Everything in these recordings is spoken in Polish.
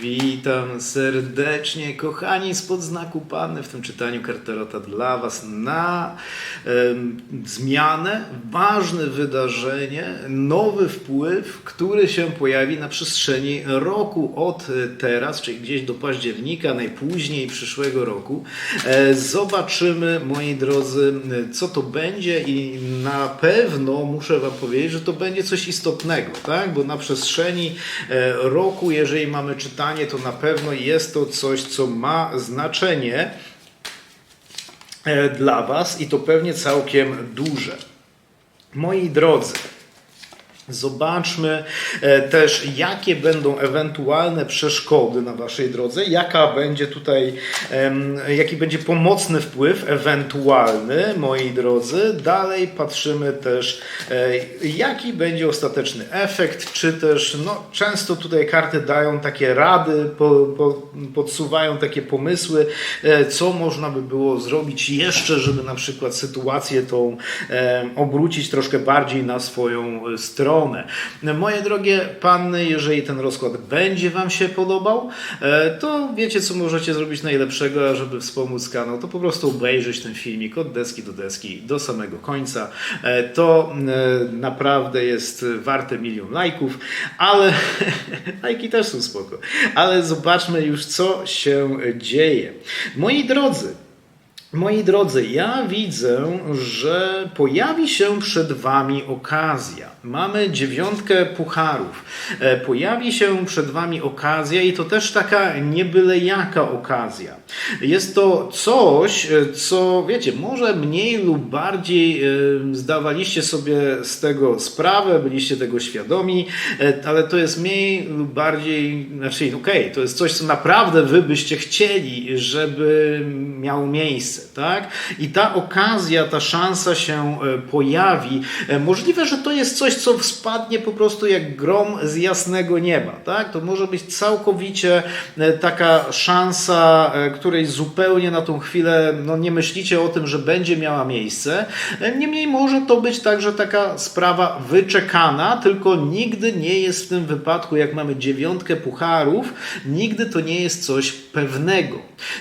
Witam serdecznie, kochani spod znaku Panny w tym czytaniu Karterota dla Was na zmianę, ważne wydarzenie, nowy wpływ, który się pojawi na przestrzeni roku od teraz, czyli gdzieś do października, najpóźniej przyszłego roku. E, Zobaczymy, moi drodzy, co to będzie i na pewno muszę Wam powiedzieć, że to będzie coś istotnego, tak? Bo na przestrzeni e, roku, jeżeli mamy czytanie, to na pewno jest to coś, co ma znaczenie e, dla Was i to pewnie całkiem duże. Moi drodzy, Zobaczmy e, też, jakie będą ewentualne przeszkody na Waszej drodze, jaka będzie tutaj, jaki będzie pomocny wpływ ewentualny, moi drodzy. Dalej patrzymy też, e, jaki będzie ostateczny efekt, czy też, no, często tutaj karty dają takie rady, po, po, podsuwają takie pomysły, e, co można by było zrobić jeszcze, żeby na przykład sytuację tą obrócić troszkę bardziej na swoją e, Moje drogie panny, jeżeli ten rozkład będzie Wam się podobał, e, to wiecie, co możecie zrobić najlepszego, żeby wspomóc kanał, to po prostu obejrzeć ten filmik od deski do deski do samego końca. E, To e, naprawdę jest warte milion lajków, ale lajki też są spoko. Ale zobaczmy już, co się dzieje. Moi drodzy, Moi drodzy, ja widzę, że pojawi się przed Wami okazja. Mamy dziewiątkę pucharów. E, Pojawi się przed Wami okazja i to też taka nie byle jaka okazja. Jest to coś, e, co wiecie, może mniej lub bardziej e, zdawaliście sobie z tego sprawę, byliście tego świadomi, ale to jest mniej lub bardziej, znaczy okej, to jest coś, co naprawdę Wy byście chcieli, żeby miało miejsce, tak? I ta okazja, ta szansa się e, pojawi. E, Możliwe, że to jest coś, co spadnie po prostu jak grom z jasnego nieba, tak? To może być całkowicie e, taka szansa, której zupełnie na tą chwilę no, nie myślicie o tym, że będzie miała miejsce. Niemniej może to być także taka sprawa wyczekana, tylko nigdy nie jest w tym wypadku, jak mamy dziewiątkę pucharów, nigdy to nie jest coś pewnego.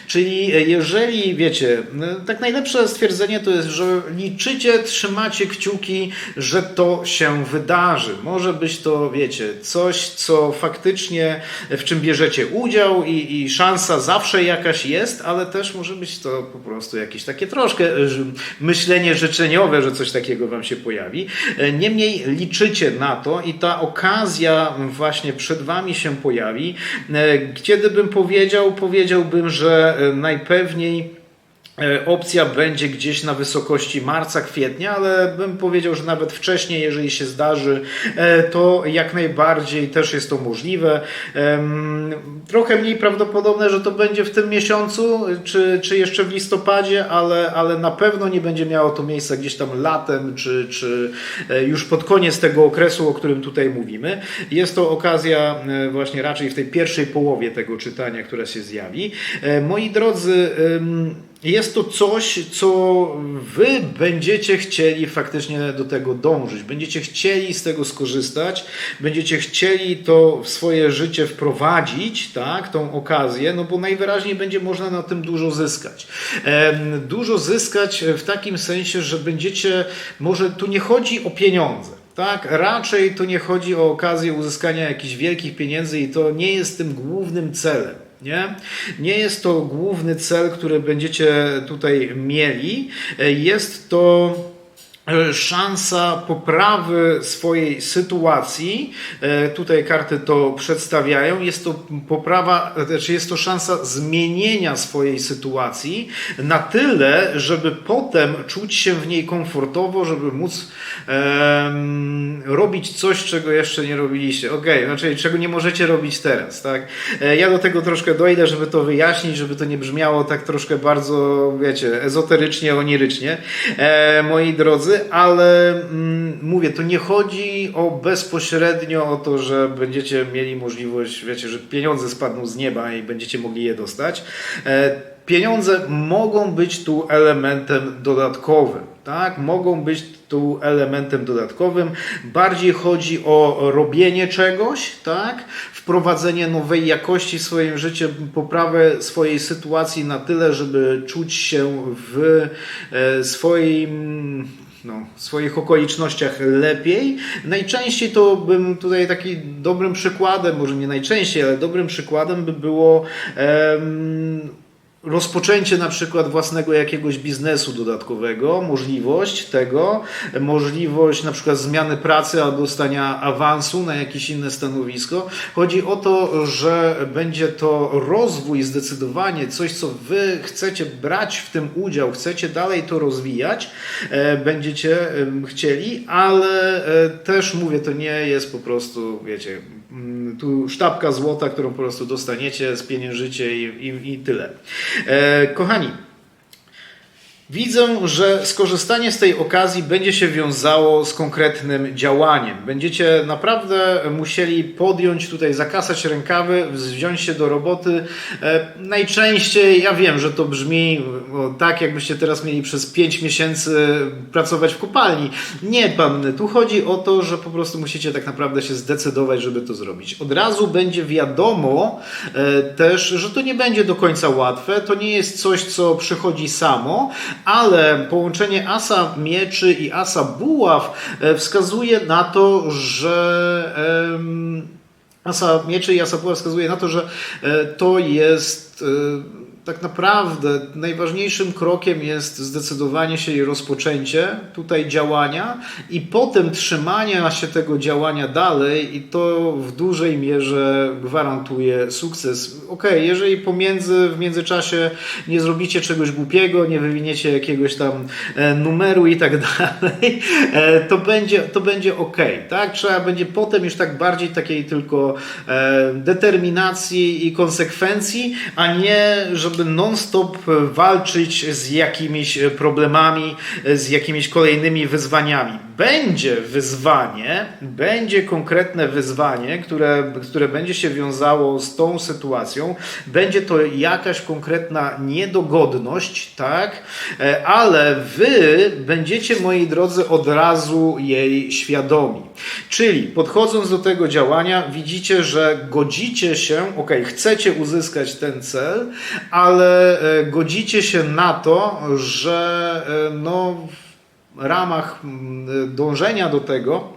Czyli e, jeżeli, wiecie, tak najlepsze stwierdzenie to jest, że liczycie, trzymacie kciuki, że to się wydarzy. Może być to, wiecie, coś, co faktycznie, w czym bierzecie udział i, i szansa zawsze jakaś jest, ale też może być to po prostu jakieś takie troszkę e, myślenie życzeniowe, że coś takiego wam się pojawi. E, Niemniej liczycie na to i ta okazja właśnie przed wami się pojawi. E, Kiedy bym powiedział, powiedziałbym, że najpewniej Opcja będzie gdzieś na wysokości marca, kwietnia, ale bym powiedział, że nawet wcześniej, jeżeli się zdarzy, e, to jak najbardziej też jest to możliwe. Trochę mniej prawdopodobne, że to będzie w tym miesiącu, czy, czy jeszcze w listopadzie, ale, ale na pewno nie będzie miało to miejsca gdzieś tam latem, czy, czy e, już pod koniec tego okresu, o którym tutaj mówimy. Jest to okazja e, właśnie raczej w tej pierwszej połowie tego czytania, która się zjawi. E, Moi drodzy, jest to coś, co wy będziecie chcieli faktycznie do tego dążyć. Będziecie chcieli z tego skorzystać, będziecie chcieli to w swoje życie wprowadzić, tak, tą okazję, no bo najwyraźniej będzie można na tym dużo zyskać. Dużo zyskać w takim sensie, że będziecie, może tu nie chodzi o pieniądze. Tak, raczej to nie chodzi o okazję uzyskania jakichś wielkich pieniędzy i to nie jest tym głównym celem. Nie? nie jest to główny cel, który będziecie tutaj mieli. Jest to e, szansa poprawy swojej sytuacji. E, Tutaj karty to przedstawiają. Jest to poprawa, znaczy jest to szansa zmienienia swojej sytuacji na tyle, żeby potem czuć się w niej komfortowo, żeby móc robić coś, czego jeszcze nie robiliście. Okej, znaczy czego nie możecie robić teraz, tak? E, Ja do tego troszkę dojdę, żeby to wyjaśnić, żeby to nie brzmiało tak troszkę bardzo, wiecie, ezoterycznie, onirycznie, e, moi drodzy, ale mm, mówię, to nie chodzi o bezpośrednio o to, że będziecie mieli możliwość, wiecie, że pieniądze spadną z nieba i będziecie mogli je dostać. E, pieniądze mogą być tu elementem dodatkowym, tak? Mogą być tu elementem dodatkowym. Bardziej chodzi o robienie czegoś, tak? Wprowadzenie nowej jakości w swoim życiu, poprawę swojej sytuacji na tyle, żeby czuć się w e, swoim no, swoich okolicznościach lepiej. Najczęściej to bym tutaj taki dobrym przykładem, może nie najczęściej, ale dobrym przykładem by było em, rozpoczęcie na przykład własnego jakiegoś biznesu dodatkowego, możliwość tego, możliwość na przykład zmiany pracy albo dostania awansu na jakieś inne stanowisko. Chodzi o to, że będzie to rozwój zdecydowanie, coś co wy chcecie brać w tym udział, chcecie dalej to rozwijać, e, będziecie chcieli, ale e, też mówię, to nie jest po prostu, wiecie, tu sztabka złota, którą po prostu dostaniecie, spieniężycie i, i, i tyle. E, kochani, Widzę, że skorzystanie z tej okazji będzie się wiązało z konkretnym działaniem. Będziecie naprawdę musieli podjąć tutaj, zakasać rękawy, wziąć się do roboty. E, najczęściej, ja wiem, że to brzmi tak, jakbyście teraz mieli przez 5 miesięcy pracować w kopalni. Nie, panny, tu chodzi o to, że po prostu musicie tak naprawdę się zdecydować, żeby to zrobić. Od razu będzie wiadomo e, też, że to nie będzie do końca łatwe, to nie jest coś, co przychodzi samo, ale połączenie asa mieczy i asa buław e, wskazuje na to, że asa mieczy i asa buław wskazuje na to, że e, to jest e, tak naprawdę najważniejszym krokiem jest zdecydowanie się i rozpoczęcie tutaj działania i potem trzymania się tego działania dalej i to w dużej mierze gwarantuje sukces. Ok, jeżeli pomiędzy, w międzyczasie nie zrobicie czegoś głupiego, nie wywiniecie jakiegoś tam e, numeru i tak dalej, e, to będzie, to będzie ok, tak? Trzeba będzie potem już tak bardziej takiej tylko e, determinacji i konsekwencji, a nie, żeby non-stop walczyć z jakimiś problemami, z jakimiś kolejnymi wyzwaniami. Będzie wyzwanie, będzie konkretne wyzwanie, które, które będzie się wiązało z tą sytuacją, będzie to jakaś konkretna niedogodność, tak, E, ale wy będziecie, moi drodzy, od razu jej świadomi. Czyli podchodząc do tego działania, widzicie, że godzicie się, ok, chcecie uzyskać ten cel, ale e, godzicie się na to, że e, no, ramach mm, dążenia do tego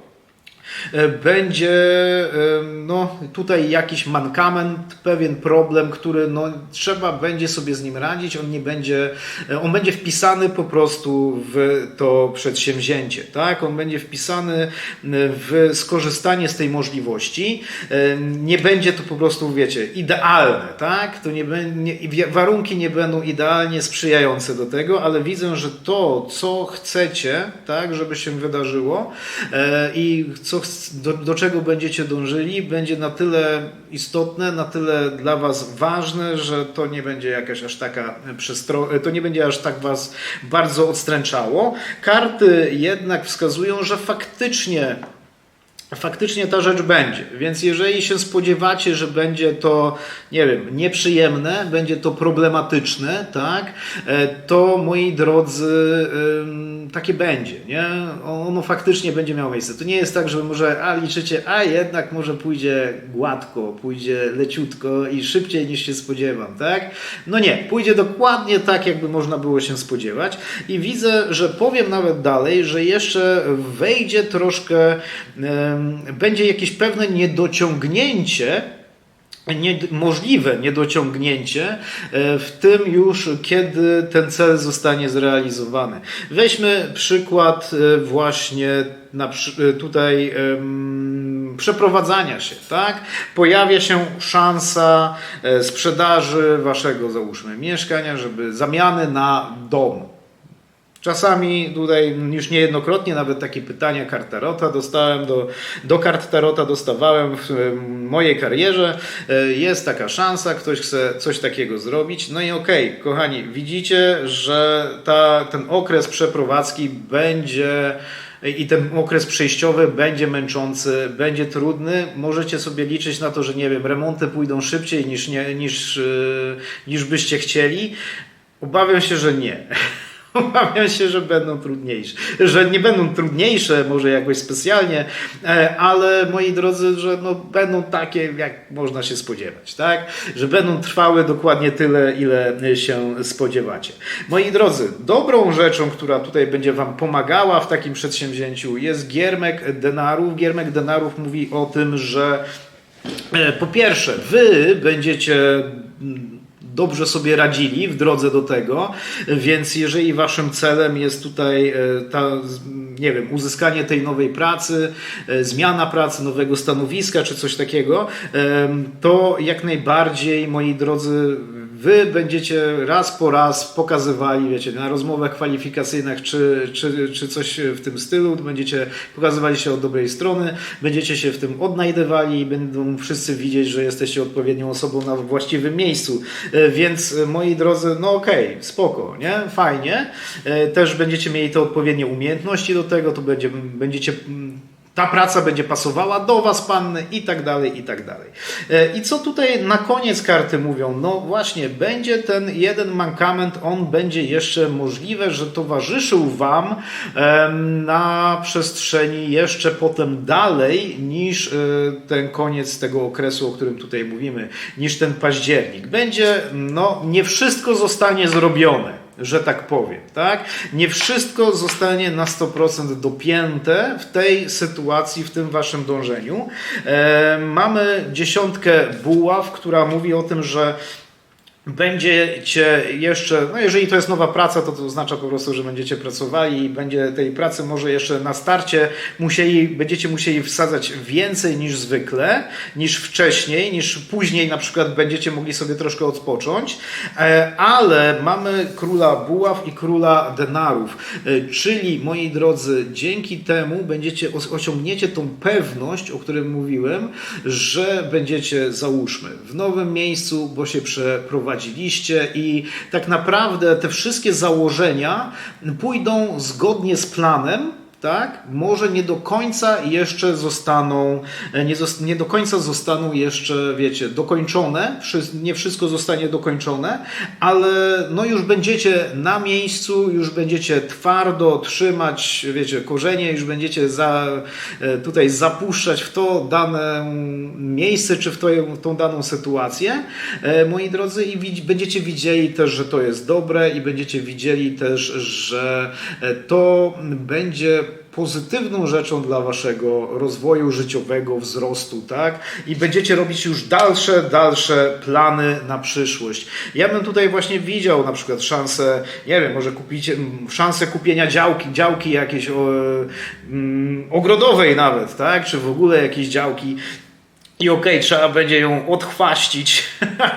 będzie e, no, tutaj jakiś mankament, pewien problem, który no, trzeba będzie sobie z nim radzić. On nie będzie, e, on będzie wpisany po prostu w to przedsięwzięcie, tak? On będzie wpisany w skorzystanie z tej możliwości. E, Nie będzie to po prostu, wiecie, idealne, tak? To nie, będzie, warunki nie będą idealnie sprzyjające do tego, ale widzę, że to, co chcecie, tak, żeby się wydarzyło e, i co, chc- do, do czego będziecie dążyli, będzie na tyle istotne, na tyle dla Was ważne, że to nie będzie jakaś aż taka przestro... to nie będzie aż tak Was bardzo odstręczało. Karty jednak wskazują, że faktycznie faktycznie ta rzecz będzie. Więc jeżeli się spodziewacie, że będzie to, nie wiem, nieprzyjemne, będzie to problematyczne, tak, e, to moi drodzy, ym, takie będzie, nie? Ono faktycznie będzie miało miejsce. To nie jest tak, że może, a liczycie, a jednak może pójdzie gładko, pójdzie leciutko i szybciej niż się spodziewam, tak? No nie, pójdzie dokładnie tak, jakby można było się spodziewać i widzę, że powiem nawet dalej, że jeszcze wejdzie troszkę będzie jakieś pewne niedociągnięcie, nie, możliwe niedociągnięcie e, w tym już, kiedy ten cel zostanie zrealizowany. Weźmy przykład e, właśnie na, e, tutaj przeprowadzania się, tak? Pojawia się szansa sprzedaży waszego, załóżmy, mieszkania, żeby zamiany na dom. Czasami tutaj już niejednokrotnie nawet takie pytania kart Tarota dostałem, do, do kart Tarota dostawałem w mojej karierze. E, jest taka szansa, ktoś chce coś takiego zrobić. No i okej, okay, kochani, widzicie, że ta, ten okres przeprowadzki będzie i ten okres przejściowy będzie męczący, będzie trudny. Możecie sobie liczyć na to, że nie wiem, remonty pójdą szybciej niż, nie, niż, e, niż byście chcieli. Obawiam się, że nie. Obawiam się, że będą trudniejsze. Że nie będą trudniejsze, może jakoś specjalnie, e, ale moi drodzy, że no, będą takie, jak można się spodziewać, tak? Że będą trwały dokładnie tyle, ile się spodziewacie. Moi drodzy, dobrą rzeczą, która tutaj będzie Wam pomagała w takim przedsięwzięciu jest giermek denarów. Giermek denarów mówi o tym, że e, po pierwsze, Wy będziecie dobrze sobie radzili w drodze do tego, więc jeżeli waszym celem jest tutaj e, ta, nie wiem, uzyskanie tej nowej pracy, e, zmiana pracy, nowego stanowiska czy coś takiego, to jak najbardziej, moi drodzy, Wy będziecie raz po raz pokazywali, wiecie, na rozmowach kwalifikacyjnych czy, czy, czy coś w tym stylu, będziecie pokazywali się od dobrej strony, będziecie się w tym odnajdywali i będą wszyscy widzieć, że jesteście odpowiednią osobą na właściwym miejscu. E, więc e, moi drodzy, no okej, okay, spoko, nie? Fajnie. E, też będziecie mieli te odpowiednie umiejętności do tego, to będzie, będziecie ta praca będzie pasowała do Was, panny, i tak dalej, i tak dalej. E, I co tutaj na koniec karty mówią? No właśnie, będzie ten jeden mankament, on będzie jeszcze możliwe, że towarzyszył Wam na przestrzeni jeszcze potem dalej niż e, ten koniec tego okresu, o którym tutaj mówimy, niż ten październik. Będzie, no, nie wszystko zostanie zrobione że tak powiem. Tak? Nie wszystko zostanie na 100% dopięte w tej sytuacji, w tym waszym dążeniu. E, mamy dziesiątkę buław, która mówi o tym, że będziecie jeszcze, no jeżeli to jest nowa praca, to to oznacza po prostu, że będziecie pracowali i będzie tej pracy może jeszcze na starcie musieli, będziecie musieli wsadzać więcej niż zwykle, niż wcześniej, niż później na przykład będziecie mogli sobie troszkę odpocząć, e, ale mamy króla buław i króla denarów, e, czyli moi drodzy, dzięki temu będziecie, osiągniecie tą pewność, o którym mówiłem, że będziecie, załóżmy, w nowym miejscu, bo się przeprowadzicie prowadziliście i tak naprawdę te wszystkie założenia pójdą zgodnie z planem, tak, może nie do końca jeszcze zostaną, e, nie, nie, do końca zostaną jeszcze, wiecie, dokończone, nie wszystko zostanie dokończone, ale no już będziecie na miejscu, już będziecie twardo trzymać, wiecie, korzenie, już będziecie za, e, tutaj zapuszczać w to dane miejsce, czy w, to, w tą daną sytuację, e, moi drodzy, i będziecie widzieli też, że to jest dobre i będziecie widzieli też, że to będzie pozytywną rzeczą dla waszego rozwoju życiowego, wzrostu, tak? I będziecie robić już dalsze, dalsze plany na przyszłość. Ja bym tutaj właśnie widział na przykład szansę, nie wiem, może kupić szansę kupienia działki, działki jakiejś o, mm, ogrodowej nawet, tak? Czy w ogóle jakieś działki i okej, okay, trzeba będzie ją odchwaścić.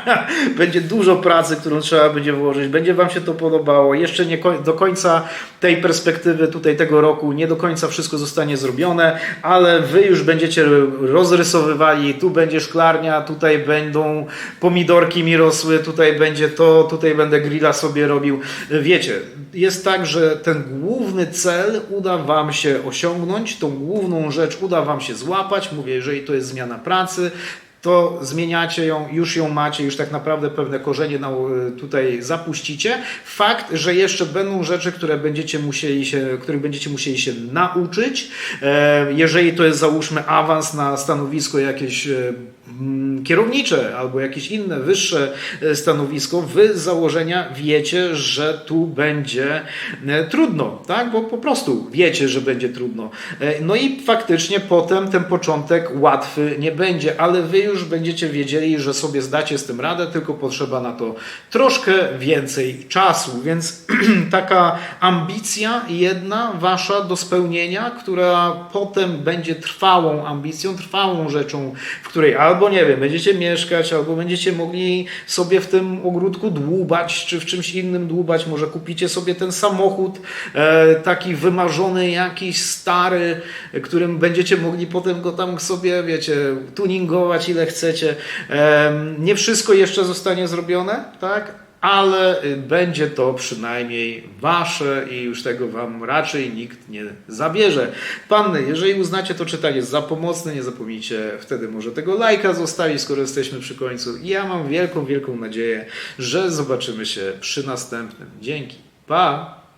będzie dużo pracy, którą trzeba będzie włożyć. Będzie Wam się to podobało. Jeszcze nie do końca tej perspektywy tutaj tego roku, nie do końca wszystko zostanie zrobione, ale Wy już będziecie rozrysowywali. Tu będzie szklarnia, tutaj będą pomidorki mi rosły, tutaj będzie to, tutaj będę grilla sobie robił. Wiecie, jest tak, że ten główny cel uda Wam się osiągnąć, tą główną rzecz uda Wam się złapać. Mówię, jeżeli to jest zmiana pracy, to zmieniacie ją, już ją macie, już tak naprawdę pewne korzenie tutaj zapuścicie. Fakt, że jeszcze będą rzeczy, które będziecie musieli się, których będziecie musieli się nauczyć. E, jeżeli to jest załóżmy awans na stanowisko jakieś e, kierownicze albo jakieś inne wyższe e, stanowisko, wy z założenia wiecie, że tu będzie e, trudno, tak? Bo po prostu wiecie, że będzie trudno. E, no i faktycznie potem ten początek łatwy nie będzie, ale wy już będziecie wiedzieli, że sobie zdacie z tym radę, tylko potrzeba na to troszkę więcej czasu, więc taka ambicja jedna wasza do spełnienia, która potem będzie trwałą ambicją, trwałą rzeczą, w której albo albo nie wiem, będziecie mieszkać, albo będziecie mogli sobie w tym ogródku dłubać, czy w czymś innym dłubać, może kupicie sobie ten samochód, e, taki wymarzony, jakiś stary, którym będziecie mogli potem go tam sobie, wiecie, tuningować ile chcecie. Nie wszystko jeszcze zostanie zrobione, tak? Ale y, będzie to przynajmniej wasze i już tego wam raczej nikt nie zabierze. Panny, jeżeli uznacie to czytanie za pomocne, nie zapomnijcie wtedy może tego lajka zostawić, skoro jesteśmy przy końcu. I ja mam wielką, wielką nadzieję, że zobaczymy się przy następnym. Dzięki. Pa!